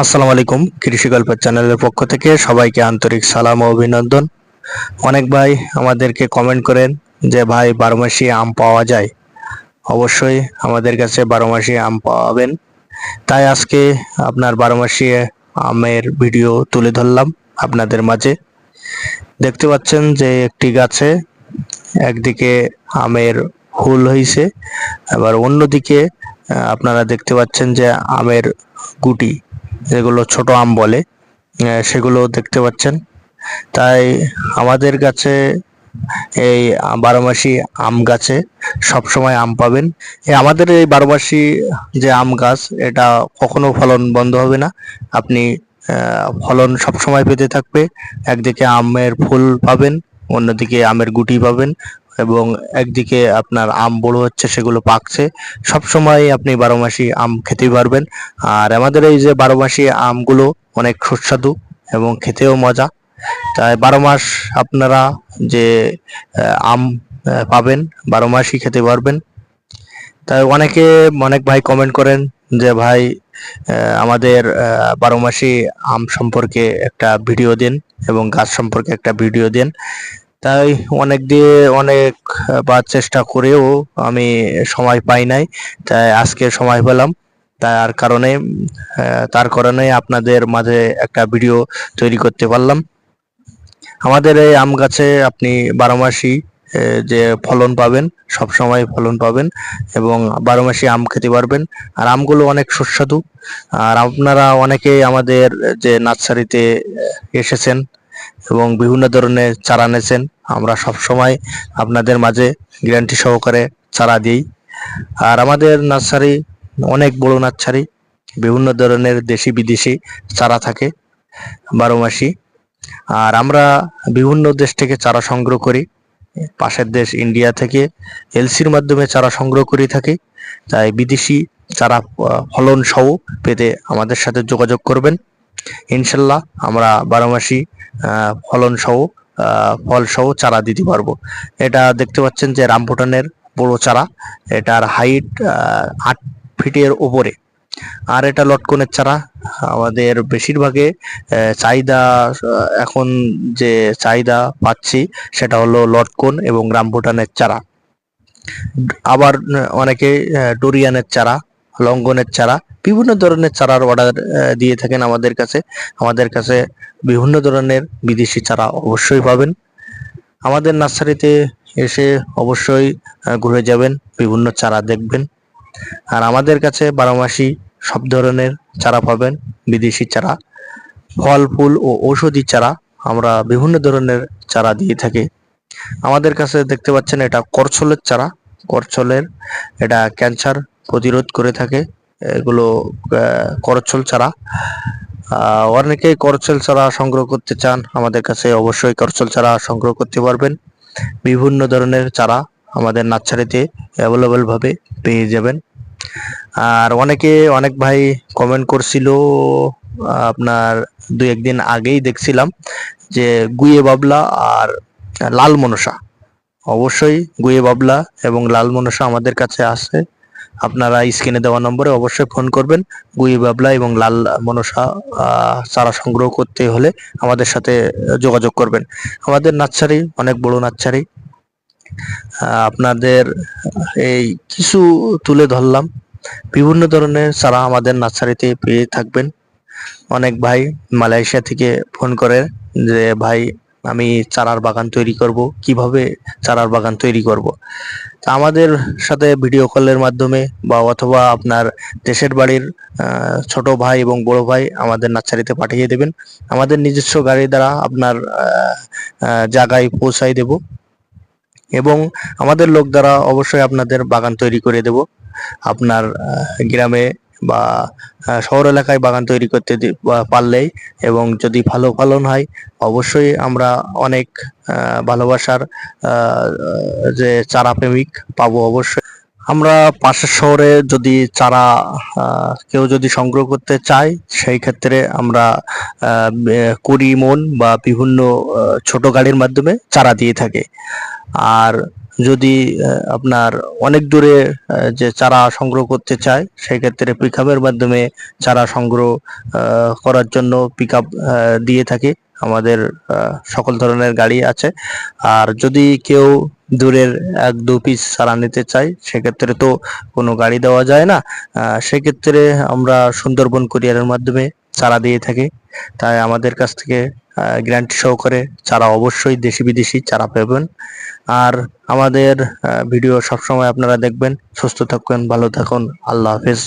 আসসালামু আলাইকুম, কৃষি গল্পের চ্যানেলের পক্ষ থেকে সবাইকে আন্তরিক সালাম ও অভিনন্দন। অনেক ভাই আমাদেরকে কমেন্ট করেন যে, ভাই, বারো মাসি আম পাওয়া যায়? অবশ্যই আমাদের কাছে বারো মাসি আম পাবেন। তাই আজকে আপনার বারো মাসি আমের ভিডিও তুলে ধরলাম আপনাদের মাঝে। দেখতে পাচ্ছেন যে, একটি গাছে একদিকে আমের হুল হয়েছে আবার অন্যদিকে আপনারা দেখতে পাচ্ছেন যে, আমের গুটি। যেগুলো ছোট আম বলে সেগুলো দেখতে পাচ্ছেন। তাই আমাদের কাছে এই বারোমাসি আম গাছে সবসময় আম পাবেন। আমাদের এই বারোমাসি যে আম গাছ, এটা কখনো ফলন বন্ধ হবে না। আপনি ফলন সব সময় পেতে থাকবে। একদিকে আমের ফুল পাবেন, অন্যদিকে আমের গুটি পাবেন। এবং একদিকে আপনার আম বড় হচ্ছে, সেগুলো পাকছে। সব সময় আপনি বারো মাসি আম খেতে পারবেন। আর আমাদের এই যে বারো মাসি আমগুলো অনেক সুস্বাদু এবং খেতেও মজা। তাই বারো মাস আপনারা যে আম পাবেন, বারো মাসই খেতে পারবেন। তাই অনেকে, অনেক ভাই কমেন্ট করেন যে, ভাই আমাদের বারো মাসি আম সম্পর্কে একটা ভিডিও দিন এবং গাছ সম্পর্কে একটা ভিডিও দিন। তাই অনেক দিয়ে অনেক বার চেষ্টা করেও আমি সময় পাই নাই। তাই আজকে সময় পেলাম। তার কারণে তার কারণে আপনাদের মাঝে একটা ভিডিও তৈরি করতে পারলাম। আমাদের এই আম গাছে আপনি বারো মাসি যে ফলন পাবেন সব সময় ফলন পাবেন এবং বারো মাসি আম খেতে পারবেন। আর আমগুলো অনেক সুস্বাদু। আর আপনারা অনেকেই আমাদের যে নার্সারিতে এসেছেন এবং বিভিন্ন ধরনের চারা নেছেন। আমরা সব সময় আপনাদের মাঝে গ্যারান্টি সহকারে চারা দিই। আর আমাদের নার্সারি অনেক বড় নার্সারি, বিভিন্ন ধরনের দেশি বিদেশি চারা থাকে, বারো মাসি। আর আমরা বিভিন্ন দেশ থেকে চারা সংগ্রহ করি। পাশের দেশ ইন্ডিয়া থেকে এলসির মাধ্যমে চারা সংগ্রহ করে থাকি। তাই বিদেশি চারা ফলন সহ পেতে আমাদের সাথে যোগাযোগ করবেন। ইনশাল্লাহ আমরা বারো মাসি ফলন সহ ফল সহ চারা দিতে পারব। এটা দেখতে পাচ্ছেন যে রামভুটানের বড় চারা। এটার হাইট আট ফিটের উপরে। আর এটা লটকনের চারা। আমাদের বেশিরভাগে চাহিদা এখন যে চাহিদা পাচ্ছি, সেটা হলো লটকন এবং রামভুটানের চারা। আবার অনেকে ডোরিয়ানের চারা লঙ্ঘনের চারা, বিভিন্ন ধরনের চারার অর্ডার দিয়ে থাকেন আমাদের কাছে। আমাদের কাছে বিভিন্ন ধরনের বিদেশি চারা অবশ্যই পাবেন। আমাদের নার্সারিতে এসে অবশ্যই ঘুরে যাবেন, বিভিন্ন চারা দেখবেন। আর আমাদের কাছে বারো মাসি সব ধরনের চারা পাবেন, বিদেশি চারা। ফল, ফুল ও ঔষধি চারা আমরা বিভিন্ন ধরনের চারা দিয়ে থাকি। আমাদের কাছে দেখতে পাচ্ছেন এটা করছলের চারা। করছলের, এটা ক্যান্সার প্রতিরোধ করে থাকে। এগুলো করছল আহ, অনেকেই করছল ছাড়া সংগ্রহ করতে চান। আমাদের কাছে অবশ্যই করছল ছাড়া সংগ্রহ করতে পারবেন। বিভিন্ন ধরনের চারা আমাদের নার্সারিতে অ্যাভেলেবল ভাবে পেয়ে যাবেন। আর অনেকে অনেক ভাই কমেন্ট করছিল আপনার দুই একদিন আগেই দেখছিলাম যে গুয়ে বাবলা আর লাল মনসা অবশ্যই গুয়ে বাবলা এবং লাল মনসা আমাদের কাছে আছে। আপনারা স্ক্রিনে দেওয়া নম্বরে অবশ্যই ফোন করবেন। গুই, বাবলা এবং লাল, মনসা চারা সংগ্রহ করতে হলে আমাদের সাথে যোগাযোগ করবেন। আমাদের নার্সারি অনেক বড় নার্সারি আপনাদের, এই কিছু তুলে ধরলাম। বিভিন্ন ধরনের চারা আমাদের নার্সারিতে পেয়ে থাকবেন। অনেক ভাই মালয়েশিয়া থেকে ফোন করে যে, ভাই আমি চারার বাগান তৈরি করব, কীভাবে চারার বাগান তৈরি করব। আমাদের সাথে ভিডিও কলের মাধ্যমে বা অথবা আপনার দেশের বাড়ির ছোট ভাই এবং বড় ভাই আমাদের নার্সারিতে পাঠিয়ে দেবেন। আমাদের নিজস্ব গাড়ি দ্বারা আপনার জায়গায় পৌঁছাই দেব এবং আমাদের লোক দ্বারা অবশ্যই আপনাদের বাগান তৈরি করে দেব। আপনার গ্রামে বা শহর এলাকায় বাগান তৈরি করতে পারলেই এবং যদি ভালো ফলন হয়, অবশ্যই আমরা অনেক ভালোবাসার যে চারা প্রেমিক পাবো অবশ্যই। আমরা পাশের শহরে যদি চারা কেউ যদি সংগ্রহ করতে চায়, সেই ক্ষেত্রে আমরা কুড়ি মন বা বিভিন্ন ছোট গাড়ির মাধ্যমে চারা দিয়ে থাকি। আর যদি আপনার অনেক দূরে যে চারা সংগ্রহ করতে চায়, সেক্ষেত্রে পিক আপের মাধ্যমে চারা সংগ্রহ করার জন্য পিক আপ দিয়ে থাকি। আমাদের সকল ধরনের গাড়ি আছে। আর যদি কেউ দূরের এক দু পিস চারা নিতে চায়, সেক্ষেত্রে তো কোনো গাড়ি দেওয়া যায় না। সেক্ষেত্রে আমরা সুন্দরবন কুরিয়ারের মাধ্যমে চারা দিয়ে থাকি। তাই আমাদের কাছ থেকে গ্যারান্টি সহকারে চারা অবশ্যই দেশি বিদেশি চারা পাবেন। আর আমাদের ভিডিও সবসময় আপনারা দেখবেন। সুস্থ থাকবেন, ভালো থাকুন। আল্লাহ হাফেজ।